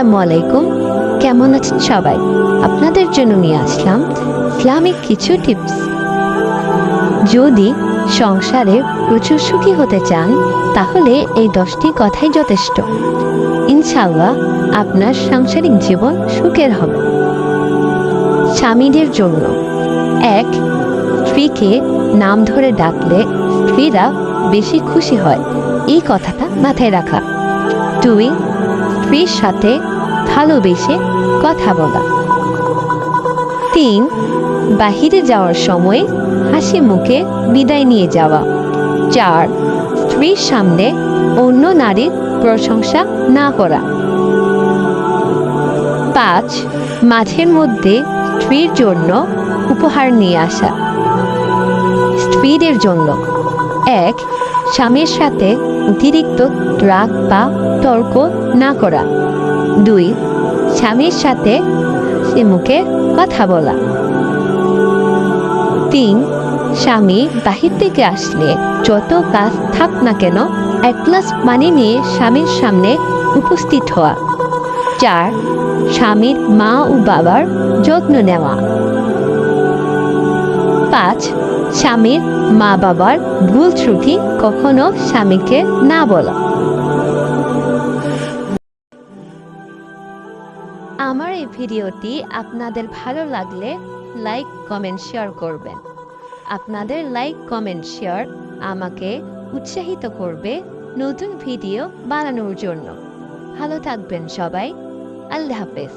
আসসালামু আলাইকুম। কেমন আছেন সবাই? আপনাদের জন্য নিয়ে আসলাম ইসলামিক কিছু টিপস। যদি সংসারে প্রচুর সুখী হতে চান, তাহলে এই দশটি কথাই যথেষ্ট। ইনশাল্লাহ আপনার সাংসারিক জীবন সুখের হবে। স্বামীদের জন্য। এক, স্ত্রীকে নাম ধরে ডাকলে স্ত্রীরা বেশি খুশি হয়। এই কথাটা মাথায় রাখা। দুই স্ত্রীর সাথে ভালোবেসে কথা বলা। তিন, বাহিরে যাওয়ার সময় হাসি মুখে বিদায় নিয়ে যাওয়া। চার, স্ত্রীর সামনে অন্য নারীর প্রশংসা না করা। পাঁচ, মাঝের মধ্যে স্ত্রীর জন্য উপহার নিয়ে আসা। স্ত্রীদের জন্য। এক, স্বামীর সাথে অতিরিক্ত রাগ বা তর্ক না করা। দুই, স্বামীর সাথে সে মুখে কথা বলা। তিন, স্বামী বাহির থেকে আসলে যত কাজ থাক না কেন এক গ্লাস পানি নিয়ে স্বামীর সামনে উপস্থিত হওয়া। চার, স্বামীর মা ও বাবার যত্ন নেওয়া। পাঁচ, স্বামীর মা বাবার ভুল ত্রুটি কখনো স্বামীকে না বলা। আমার এই ভিডিওটি আপনাদের ভালো লাগলে লাইক, কমেন্ট, শেয়ার করবেন। আপনাদের লাইক, কমেন্ট, শেয়ার আমাকে উৎসাহিত করবে নতুন ভিডিও বানানোর জন্য। ভালো থাকবেন সবাই। আল্লাহ হাফেজ।